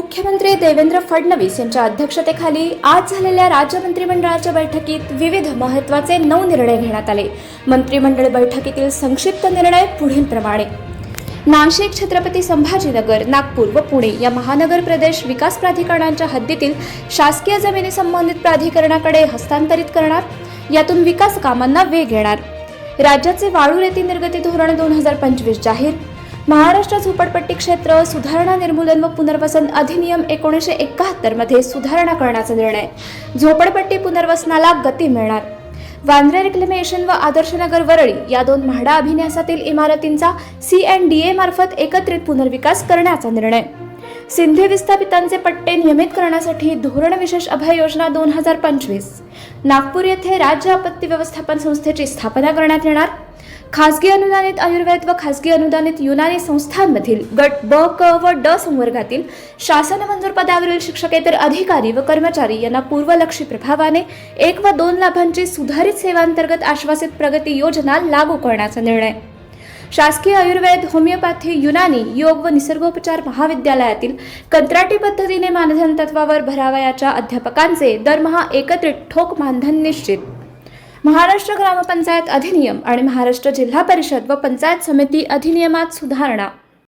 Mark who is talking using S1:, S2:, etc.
S1: मुख्यमंत्री देवेंद्र फडणवीस यांच्या अध्यक्षतेखाली आज झालेल्या राज्य मंत्रिमंडळाच्या बैठकीत विविध महत्त्वाचे नऊ निर्णय घेण्यात आले मंत्रिमंडळ बैठकीतील संक्षिप्त निर्णय पुढील प्रमाणे नाशिक छत्रपती संभाजीनगर नागपूर व पुणे या महानगर प्रदेश विकास प्राधिकरणांच्या हद्दीतील शासकीय जमिनी संबंधित प्राधिकरणाकडे हस्तांतरित करणार यातून विकास कामांना वेग येणार राज्याचे वाळू रेती निर्गती धोरण दोन हजार पंचवीस जाहीर महाराष्ट्र झोपडपट्टी क्षेत्र सुधारणा निर्मूलन व पुनर्वसन अधिनियम एकोणीसशे मध्ये सुधारणा करण्याचा निर्णय झोपडपट्टी पुनर्वसनाला गती मिळणार वांद्रे रिक्लेमेशन व आदर्शनगर वरळी या दोन म्हाडा अभिन्यासातील इमारतींचा सी एन डी ए मार्फत एकत्रित पुनर्विकास करण्याचा निर्णय सिंधी विस्थापितांचे पट्टे नियमित करण्यासाठी धोरण विशेष अभय योजना दोन हजार पंचवीस नागपूर येथे राज्य आपत्ती व्यवस्थापन संस्थेची स्थापना करण्यात येणार खासगी अनुदानित आयुर्वेद व खासगी अनुदानित युनानी संस्थांमधील गट ब क व ड संवर्गातील शासन मंजूर पदावरील शिक्षकेतर अधिकारी व कर्मचारी यांना पूर्वलक्षी प्रभावाने एक व दोन लाभांची सुधारित सेवांतर्गत आश्वासित प्रगती योजना लागू करण्याचा निर्णय शासकीय आयुर्वेद होमिओपॅथी युनानी योग व निसर्गोपचार महाविद्यालयातील कंत्राटी पद्धतीने मानधन तत्वावर भरावयाच्या अध्यापकांचे दरमहा एकत्रित ठोक मानधन निश्चित महाराष्ट्र ग्रामपंचायत अधिनियम आणि महाराष्ट्र जिल्हा परिषद व पंचायत समिती अधिनियमात सुधारणा